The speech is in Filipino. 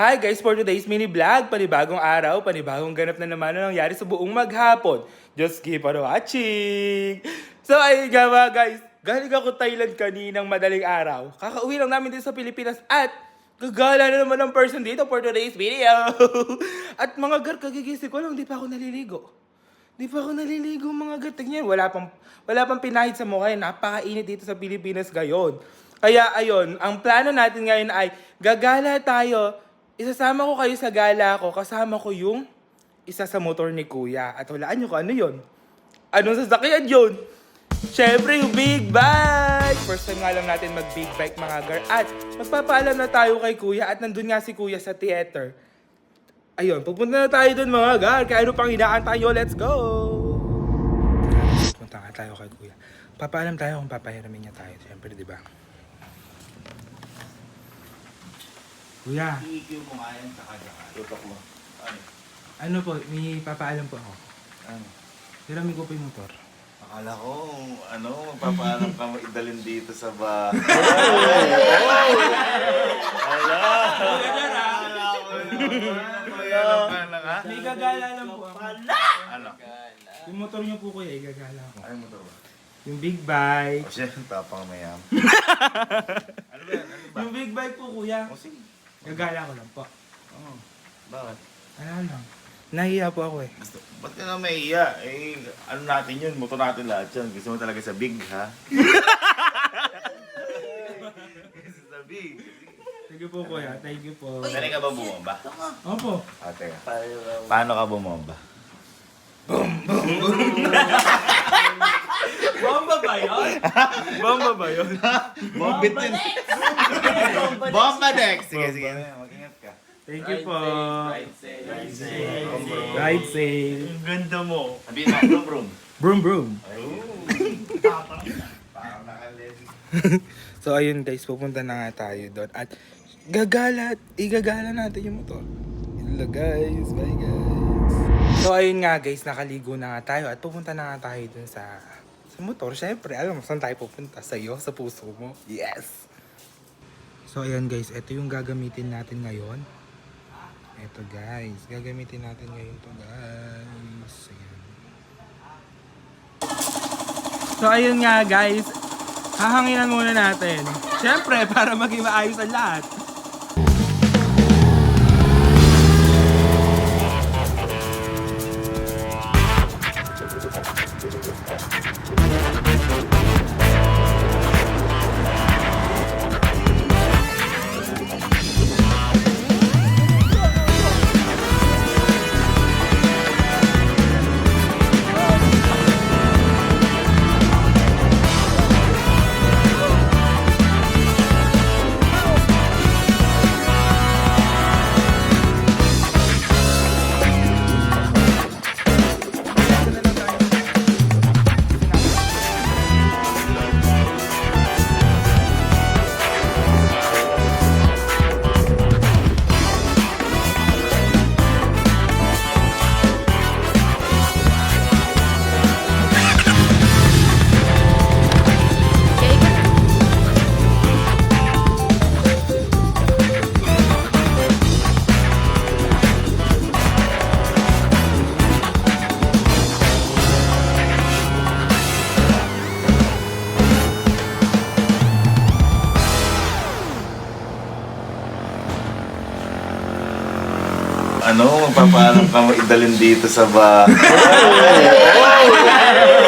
Hi guys, for today's mini vlog, panibagong araw, panibagong ganap na naman na nangyari sa buong maghapon. Just keep on watching! So ayun nga guys, galing ako Thailand kaninang madaling araw. Kakauwi lang namin dito sa Pilipinas at gagala na naman ng person dito for today's video. at mga gar, kagigising ko lang, di pa ako naliligo. Di pa ako naliligo mga gar. Tingnan, wala pang, wala pang pinahid sa mukha. Napakainit dito sa Pilipinas ngayon. Kaya ayun, ang plano natin ngayon ay gagala tayo. Isasama ko kayo sa gala ko. Kasama ko yung isa sa motor ni Kuya. At walaan nyo kung ano yun. Anong sasakyan yun? Siyempre, yung big bike! First time nga lang natin mag-big bike mga gar. At magpapaalam na tayo kay Kuya. At nandun nga si Kuya sa theater. Ayun, pupunta na tayo dun mga gar. Kaya ano pang inaantay nyo? Let's go! Punta nga tayo kay Kuya. Papaalam tayo kung papahiramin niya tayo. Siyempre, di ba? Kuya, EQ kumain sa kanya. Tutok mo. Ano? ano po, may papaalam po ako. Ano? Hiramin ko po yung motor. Akala ko, ano, magpapaalam ka mo idalin dito sa ba... Ala! May gagala lang po ako. Ano? Yung motor niyo po kuya, igagala ko. Ay, motor ba? Yung big bike. O siya, tapang mayam. ano ba yan? Ano ba? Yung big bike po kuya. O sige. Gagala ko lang po. Oo. Bakit? Ano lang. Nahiya po ako eh. Gusto, ba't ka na may iya? Eh, ano natin yun? Motor natin lahat yan. Gusto mo talaga sa big, ha? Gusto sa big. Thank you po kuya. Thank you po. Sanay ka ba bumomba? Opo. Ah, teka. Paano ka bumomba? Bomba ba yun? Bomba ba yun? Bombit din. Bomba Dex! Sige, sige. Mag-ingat ka. Thank you po. Ride Ride safe. Ang ganda mo. Sabihin mo. Broom broom. Parang nakalit. So ayun guys, pupunta na nga tayo doon. At gagala, igagala natin yung motor. Hello guys, bye guys. So ayun nga guys, nakaligo na nga tayo at pupunta na nga tayo doon sa sa motor. Syempre, alam mo saan tayo pupunta? Sa iyo, sa puso mo. Yes! So ayan guys, ito yung gagamitin natin ngayon. Ito guys, gagamitin natin ngayon to guys. Ayan. So ayun nga guys, hahanginan muna natin. Siyempre, para maging maayos ang lahat. Ano, magpapaalam ka mo idalin dito sa ba...